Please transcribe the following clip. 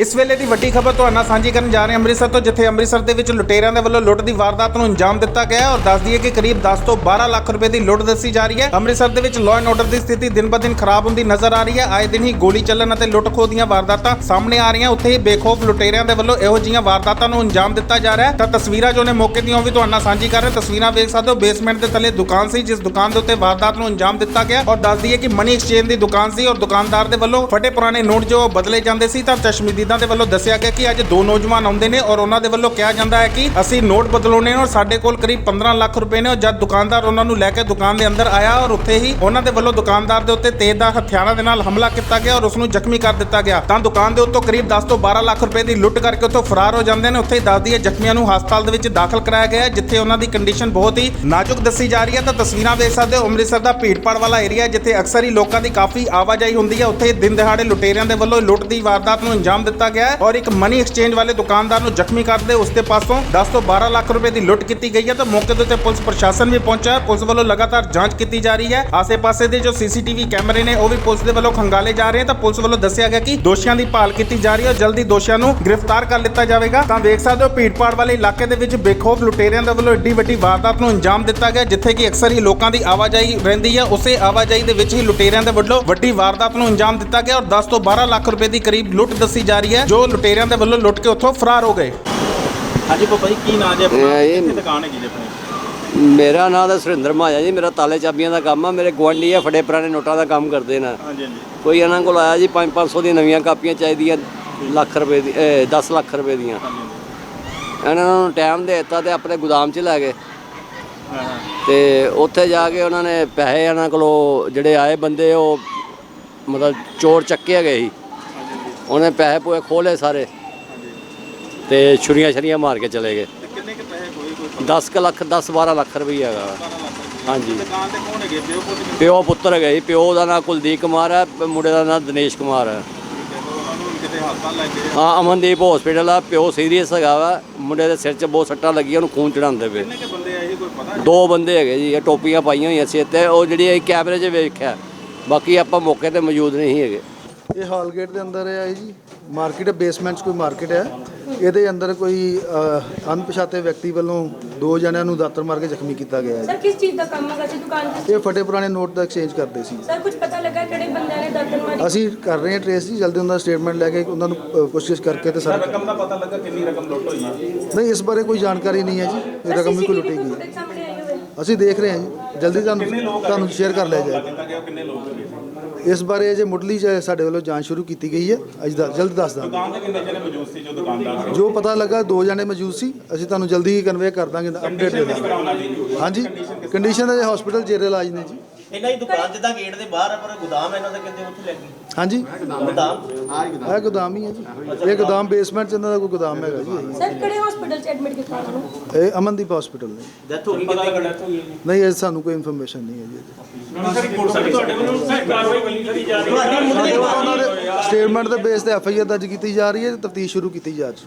ਇਸ ਵੇਲੇ ਦੀ ਵੱਡੀ ਖਬਰ ਤੁਹਾਨੂੰ ਨਾਲ ਸਾਂਝੀ ਕਰਨ ਜਾ ਰਹੇ ਹਾਂ ਅੰਮ੍ਰਿਤਸਰ ਤੋਂ, ਜਿੱਥੇ ਅੰਮ੍ਰਿਤਸਰ ਦੇ ਵਿੱਚ ਲੁਟੇਰਿਆਂ ਦੇ ਵੱਲੋਂ ਲੁੱਟ ਦੀ ਵਾਰਦਾਤ ਨੂੰ ਅੰਜਾਮ ਦਿੱਤਾ ਗਿਆ ਹੈ ਔਰ ਦੱਸ ਦਈਏ ਕਿ ਕਰੀਬ 10 ਤੋਂ 12 ਲੱਖ ਰੁਪਏ ਦੀ ਲੁੱਟ ਦੱਸੀ ਜਾ ਰਹੀ ਹੈ। ਅੰਮ੍ਰਿਤਸਰ ਦੇ ਵਿੱਚ ਲਾਅ ਐਂਡ ਆਰਡਰ ਦੀ ਸਥਿਤੀ ਦਿਨ-ਬਦਿਨ ਖਰਾਬ ਹੁੰਦੀ ਨਜ਼ਰ ਆ ਰਹੀ ਹੈ। ਆਏ ਦਿਨ ਹੀ ਗੋਲੀ ਚੱਲਣ ਅਤੇ ਲੁੱਟ-ਖੋਹ ਦੀਆਂ ਵਾਰਦਾਤਾਂ ਸਾਹਮਣੇ ਆ ਰਹੀਆਂ। ਉੱਥੇ ਹੀ ਬੇਖੌਫ ਲੁਟੇਰਿਆਂ ਦੇ ਵੱਲੋਂ ਇਹੋ ਜਿਹੀਆਂ ਵਾਰਦਾਤਾਂ ਨੂੰ ਅੰਜਾਮ ਦਿੱਤਾ ਜਾ ਰਿਹਾ ਹੈ। ਤਾਂ ਤਸਵੀਰਾਂ ਜੋ ਨੇ ਮੌਕੇ ਦੀਆਂ ਉਹ ਵੀ ਤੁਹਾਨੂੰ ਨਾਲ ਸਾਂਝੀ ਕਰ ਰਹੇ ਤਸਵੀਰਾਂ ਵੇਖ ਸਕਦੇ ਹੋ ਬੇਸਮੈਂਟ ਦੇ ਥੱਲੇ ਦੁਕਾਨ ਸੀ, ਜਿਸ ਦੁਕਾਨ ਦੇ ਉੱਤੇ ਵਾਰਦਾਤ ਨੂੰ ਅੰਜਾਮ ਦਿੱਤਾ ਗਿਆ ਔਰ ਦੱਸ ਦਈਏ ਕਿ ਮਨੀ ਐਕਸਚੇਂਜ ਦੀ ਦੁਕਾਨ ਸੀ ਔਰ ਦੁਕਾਨਦਾਰ ਦੇ ਵੱਲੋਂ ਫਟੇ ਪੁਰਾਣੇ ਨੋਟ ਜੋ ਬਦਲੇ ਜਾਂਦੇ ਸੀ ਤਾਂ ਚਸ਼ਮੀ ਚਸ਼ਮਦੀਦਾਂ ਦੇ ਵੱਲੋਂ ਦੱਸਿਆ ਗਿਆ ਕਿ ਅੱਜ ਦੋ ਨੌਜਵਾਨ ਆਉਂਦੇ ਨੇ ਔਰ ਉਹਨਾਂ ਦੇ ਵੱਲੋਂ ਕਿਹਾ ਜਾਂਦਾ ਹੈ ਕਿ ਅਸੀਂ ਨੋਟ ਬਦਲਾਉਣੇ ਨੇ ਔਰ ਸਾਡੇ ਕੋਲ ਕਰੀਬ 15 ਲੱਖ ਰੁਪਏ ਨੇ ਔਰ ਜਦ ਦੁਕਾਨਦਾਰ ਉਹਨਾਂ ਨੂੰ ਲੈ ਕੇ ਦੁਕਾਨ ਦੇ ਅੰਦਰ ਆਇਆ ਔਰ ਉੱਥੇ ਹੀ ਉਹਨਾਂ ਦੇ ਵੱਲੋਂ ਦੁਕਾਨਦਾਰ ਦੇ ਉੱਤੇ ਤੇਜ਼ਦਾਰ ਹਥਿਆਰਾਂ ਦੇ ਨਾਲ ਹਮਲਾ ਕੀਤਾ ਗਿਆ ਔਰ ਉਸ ਨੂੰ ਜ਼ਖਮੀ ਕਰ ਦਿੱਤਾ ਗਿਆ, ਤਾਂ ਦੁਕਾਨ ਦੇ ਉੱਤੋਂ ਕਰੀਬ 10 ਤੋਂ 12 ਲੱਖ ਰੁਪਏ ਦੀ ਲੁੱਟ ਕਰਕੇ ਉੱਥੋਂ ਫਰਾਰ ਹੋ ਜਾਂਦੇ ਨੇ। ਉੱਥੇ ਹੀ ਦੱਸਦੀ ਹੈ ਜ਼ਖਮੀਆਂ ਨੂੰ ਹਸਪਤਾਲ ਦੇ ਵਿੱਚ ਦਾਖਲ ਕਰਾਇਆ ਗਿਆ ਜਿੱਥੇ ਉਹਨਾਂ ਦੀ ਕੰਡੀਸ਼ਨ ਬਹੁਤ ਹੀ ਨਾਜ਼ੁਕ ਦੱਸੀ ਜਾ ਰਹੀ ਹੈ। ਤਾਂ ਤਸਵੀਰਾਂ ਦੇਖ ਸਕਦੇ ਹੋ, ਅੰਮ੍ਰਿਤਸਰ ਦਾ ਭੀੜਪਾੜ ਵਾਲਾ ਏਰੀਆ ਜਿੱਥੇ ਅਕਸਰ ਹੀ ਲੋਕਾਂ ਦੀ ਕਾਫੀ ਆਵਾਜਾਈ ਹੁੰਦੀ ਹੈ। ਉੱਥੇ ਦਿਨ ਦਿਹਾੜੇ ਲੁਟੇਰਿਆਂ ਦੇ ਵੱਲੋਂ ਲੁੱਟ ਦੀ ਵਾਰਦਾਤ ਨੂੰ ਅੰਜਾਮ ਦਿੱਤਾ ਗਿਆ ਹੈ ਔਰ ਇੱਕ ਮਨੀ ਐਕਸਚੇਂਜ ਵਾਲੇ ਦੁਕਾਨਦਾਰ ਨੂੰ ਜ਼ਖਮੀ ਕਰਦੇ ਉਸ ਦੇ ਪਾਸੋਂ 10 ਤੋਂ 12 ਲੱਖ ਰੁਪਏ ਦੀ ਲੁੱਟ ਕੀਤੀ ਗਈ ਹੈ ਤਾਂ ਮੌਕੇ ਦੇ ਉੱਤੇ ਪੁਲਿਸ ਪ੍ਰਸ਼ਾਸਨ ਵੀ ਪਹੁੰਚਾ ਪੁਲਿਸ ਵੱਲੋਂ ਲਗਾਤਾਰ ਜਾਂਚ ਕੀਤੀ ਜਾ ਰਹੀ ਹੈ। ਆਸੇ-ਪਾਸੇ ਦੇ ਜੋ ਸੀਸੀਟੀਵੀ ਕੈਮਰੇ ਨੇ, ਉਹ ਵੀ ਪੁਲਿਸ ਦੇ ਵੱਲੋਂ ਖੰਗਾਲੇ ਜਾ ਰਹੇ ਹਨ ਤਾਂ ਪੁਲਿਸ ਵੱਲੋਂ ਦੱਸਿਆ ਗਿਆ ਕਿ ਦੋਸ਼ੀਆਂ ਦੀ ਭਾਲ ਕੀਤੀ ਜਾ ਰਹੀ ਹੈ। ਜਲਦੀ ਦੋਸ਼ੀਆਂ ਨੂੰ ਗ੍ਰਿਫਤਾਰ ਕਰ ਲਿੱਤਾ ਜਾਵੇਗਾ। ਤਾਂ ਦੇਖ ਸਕਦੇ ਹੋ ਭੀੜਪਾੜ ਵਾਲੇ ਇਲਾਕੇ ਦੇ ਵਿੱਚ ਬੇਖੌਫ ਲੁਟੇਰਿਆਂ ਦੇ ਵੱਲੋਂ ਏਡੀ ਵੱਡੀ ਵਾਰਦਾਤ ਨੂੰ ਅੰਜਾਮ ਦਿੱਤਾ ਗਿਆ, ਜਿੱਥੇ ਕਿ ਅਕਸਰ ਹੀ ਲੋਕਾਂ ਦੀ ਆਵਾਜਾਈ ਰਹਿੰਦੀ ਹੈ। ਉਸੇ ਆਵਾਜਾਈ ਦੇ ਵਿੱਚ ਹੀ ਲੁਟੇਰਿਆਂ ਦੇ ਵੱਲੋਂ ਵੱਡੀ ਵਾਰਦਾਤ ਨੂੰ ਅੰਜਾਮ ਦਿੱਤਾ ਗਿਆ ਔਰ 10 ਤੋਂ 12 ਲੱਖ ਰੁਪਏ ਦੀ ਕਰੀਬ ਲੁੱਟ ਦੱਸੀ ਜਾ ਰਹੀ ਹੈ ਜੋ ਲੁਟੇਰਿਆਂ ਦੇ ਵੱਲੋਂ ਲੁੱਟ ਕੇ ਉੱਥੋਂ ਫਰਾਰ ਹੋ ਗਏ। ਹਾਂਜੀ ਪਾਪਾ ਜੀ ਕੀ ਨਾਂ ਜੀ ਆਪਣਾ? ਇਹ- ਇਹ- ਕਿੱਥੇ ਦੁਕਾਨ ਹੈਗੀ ਜੀ ਆਪਣੀ? ਮੇਰਾ ਨਾਮ ਤਾਂ ਸੁਰਿੰਦਰ ਮਾਇਆ ਜੀ ਮੇਰਾ ਤਾਲੇ ਚਾਬੀਆਂ ਦਾ ਕੰਮ ਆ ਮੇਰੇ ਗੁਆਂਢੀ ਆ ਫੜੇ ਪੁਰਾਣੇ ਨੋਟਾਂ ਦਾ ਕੰਮ ਕਰਦੇ ਨੇ। ਹਾਂਜੀ ਹਾਂਜੀ। ਕੋਈ ਇਹਨਾਂ ਕੋਲ ਆਇਆ ਜੀ 5-500 ਦੀਆਂ ਨਵੀਆਂ ਕਾਪੀਆਂ ਚਾਹੀਦੀਆਂ ਲੱਖ ਰੁਪਏ ਦੀ 10 ਲੱਖ ਰੁਪਏ ਦੀਆਂ। ਇਹਨਾਂ ਨੂੰ ਟਾਈਮ ਦੇ ਦਿੱਤਾ ਤੇ ਆਪਣੇ ਗੋਦਾਮ 'ਚ ਲੈ ਗਏ। ਹਾਂ ਹਾਂ। ਤੇ ਉੱਥੇ ਜਾ ਕੇ ਉਹਨਾਂ ਨੇ ਪੈਸੇ ਇਹਨਾਂ ਕੋਲੋਂ ਜਿਹੜੇ ਆਏ ਬੰਦੇ ਉਹ ਮਤਲਬ ਚੋਰ ਚੱਕੇ ਗਏ ਸੀ। ਉਹਨੇ ਪੈਸੇ ਪੂਏ ਖੋਲੇ ਸਾਰੇ। ਤੇ ਛੁਰੀਆਂ ਛਰੀਆਂ ਮਾਰ ਕੇ ਚਲੇ ਗਏ। ਤੇ ਕਿੰਨੇ ਕੁ ਪੈਸੇ ਕੋਈ ਕੋਈ 10 ਕੁ ਲੱਖ 10 12 ਲੱਖ ਰੁਪਈਆ ਹੈਗਾ। 12 ਲੱਖ ਰੁਪਏ ਹਾਂਜੀ। ਦੁਕਾਨ ਤੇ ਕੌਣ ਹੈਗੇ? ਪਿਓ ਪੁੱਤ ਕਿੰਨੇ ਪਿਓ ਪੁੱਤਰ ਹੈਗੇ ਜੀ। ਪਿਓ ਦਾ ਨਾਂ ਕੁਲਦੀਪ ਕੁਮਾਰ ਹੈ ਪ- ਮੁੰਡੇ ਦਾ ਨਾਂ ਦਿਨੇਸ਼ ਕੁਮਾਰ ਹੈ। ਹੈ ਤੇ ਉਹਨਾਂ ਨੂੰ ਕਿਤੇ ਹਸਪਤਾਲ ਲੈ ਗਏ ਹਾਂ? ਅਮਨਦੀਪ ਹਸਪੀਟਲ ਆ। ਪਿਓ ਸੀਰੀਅਸ ਹੈਗਾ ਵਾ। ਮੁੰਡੇ ਦੇ ਸਿਰ 'ਚ ਬਹੁਤ ਸੱਟਾਂ ਲੱਗੀਆਂ ਉਹਨੂੰ ਖੂਨ ਚੜਾਉਂਦੇ ਪਏ। ਕਿੰਨੇ ਕੁ ਬੰਦੇ ਆਏ ਸੀ ਕੋਈ ਪਤਾ ਦੋ ਬੰਦੇ ਹੈਗੇ ਜੀ ਇਹ ਟੋਪੀਆਂ ਪਾਈਆਂ ਹੋਈਆਂ ਸੀ ਤੇ ਉਹ ਜਿਹੜੀ ਇਹ ਕੈਮਰੇ 'ਚ ਵੇਖਿਆ। ਬਾਕੀ ਆਪਾਂ ਮੌਕੇ ਤੇ ਮੌਜੂਦ ਨਹੀਂ ਹੈਗੇ। ਇਹ ਹਾਲ ਗੇਟ ਦੇ ਅੰਦਰ ਹੈ ਜੀ। ਮਾਰਕੀਟ ਬੇਸਮੈਂਟ 'ਚ ਕੋਈ ਮਾਰਕੀਟ ਹੈ। ਇਹਦੇ ਅੰਦਰ ਕੋਈ ਅਹ, ਅਣਪਛਾਤੇ ਵਿਅਕਤੀ ਵੱਲੋਂ ਦੋ ਜਣਿਆਂ ਨੂੰ ਦਾਤਰ ਮਾਰ ਕੇ ਜ਼ਖਮੀ ਕੀਤਾ ਗਿਆ ਹੈ ਸਰ ਕਿਸ ਚੀਜ਼ ਦਾ ਕੰਮ ਹੈਗਾ ਸੀ ਦੁਕਾਨ ਤੇ ਇਹ ਫਟੇ ਪੁਰਾਣੇ ਨੋਟ ਦਾ ਐਕਸਚੇਂਜ ਕਰਦੇ ਸੀ। ਸਰ ਕੁਝ ਪਤਾ ਲੱਗਾ ਕਿਹੜੇ ਬੰਦਿਆਂ ਨੇ ਦਾਤਰ ਮਾਰੀ? ਅਸੀਂ ਕਰ ਰਹੇ ਹਾਂ ਟ੍ਰੇਸ ਜੀ ਜਲਦੀ ਉਹਨਾਂ ਦਾ ਸਟੇਟਮੈਂਟ ਲੈ ਕੇ ਉਹਨਾਂ ਨੂੰ ਅਹ, ਪੁੱਛਗਿੱਛ ਕਰਕੇ ਤੇ ਸਾਰਾ ਰਕਮ ਦਾ ਪਤਾ ਲੱਗਾ ਕਿੰਨੀ ਰਕਮ ਲੁੱਟ ਹੋਈ ਹੈ? ਨਹੀਂ ਇਸ ਬਾਰੇ ਕੋਈ ਜਾਣਕਾਰੀ ਨਹੀਂ ਹੈ ਜੀ। ਇਹ ਰਕਮ ਵੀ ਕੋਈ ਲੁੱਟੀ ਗਈ ਫੁਟੇਜ ਸਾਹਮਣੇ ਆਈ ਹੋਵੇ। ਅਸੀਂ ਦੇਖ ਰਹੇ ਹਾਂ ਜੀ। ਜਲਦੀ ਤੁਹਾਨੂੰ ਤੁਹਾਨੂੰ ਸ਼ੇਅਰ ਕਰ ਲਿਆ ਜਾਏਗਾ ਕਿੰਨਾ ਗਿਆ ਕਿੰਨੇ ਲੋਕ ਸੀ ਇਸ ਬਾਰੇ ਜੇ ਮੁੱਢਲੀ ਜੇ ਸਾਡੇ ਵੱਲੋਂ ਜਾਂਚ ਸ਼ੁਰੂ ਕੀਤੀ ਗਈ ਹੈ। ਅੱਜ ਦਾ ਜਲਦ ਦੱਸ ਦਾਂਗੇ। ਦੁਕਾਨ ਤੇ ਕਿੰਨੇ ਜਣੇ ਮੌਜੂਦ ਸੀ ਜੋ ਦੁਕਾਨਦਾਰ ਸੀ? ਜੋ ਪਤਾ ਲੱਗਾ ਦੋ ਜਣੇ ਮੌਜੂਦ ਸੀ। ਅਸੀਂ ਤੁਹਾਨੂੰ ਜਲਦੀ ਹੀ ਕਨਵੇ ਕਰ ਦਾਂਗੇ ਅਪਡੇਟ ਦੇ ਦਾਂਗੇ। ਹਾਂਜੀ। ਕੰਡੀਸ਼ਨ ਦਾ ਹਸਪੀਟਲ ਜੇਰੇ ਇਲਾਜ ਨੇ ਜੀ। ਇਹਨਾਂ ਦੀ ਦੁਕਾਨ ਜਿੱਦਾਂ ਗੇਟ ਦੇ ਬਾਹਰ ਆ ਪਰ ਗੋਦਾਮ ਇਹਨਾਂ ਦਾ ਕਹਿੰਦੇ ਉੱਥੇ ਲੱਗੀ ਹਾਂਜੀ। ਗੋਦਾਮ ਇਹ ਗੋਦਾਮ। ਹੀ ਹੈ ਜੀ। ਇਹ ਗੋਦਾਮ ਬੇਸਮੈਂਟ ਚ ਇਹਨਾਂ ਦਾ ਕੋਈ ਗੋਦਾਮ ਹੈਗਾ ਜੀ। ਇਹੀ। ਸਰ ਕਿਹੜੇ ਹਸਪੀਟਲ 'ਚ ਐਡਮਿਟ ਕੀਤਾ ਉਹਨਾਂ ਨੂੰ? ਇਹ ਅਮਨਦੀਪ ਹਸਪੀਟਲ ਨੇ। ਡੈਥ ਹੋ ਗਈ ਕਿਤੇ ਡੈਥ ਹੈ ਨਹੀਂ ਇਹ ਸਾਨੂੰ ਕੋਈ ਇਨਫੋਰਮੇਸ਼ਨ ਨਹੀਂ ਹੈ ਜੀ ਅਜੇ। ਤੁਹਾਡੇ ਵੱਲੋਂ ਕਾਰਵਾਈ ਕਰੀ ਜਾ ਰਹੀ ਹੈ। ਸਟੇਟਮੈਂਟ ਦੇ ਬੇਸ ਤੇ ਐਫ ਆਈ ਆਰ ਦਰਜ ਕੀਤੀ ਜਾ ਰਹੀ ਹੈ ਤਫਤੀਸ਼ ਸ਼ੁਰੂ ਕੀਤੀ ਜਾ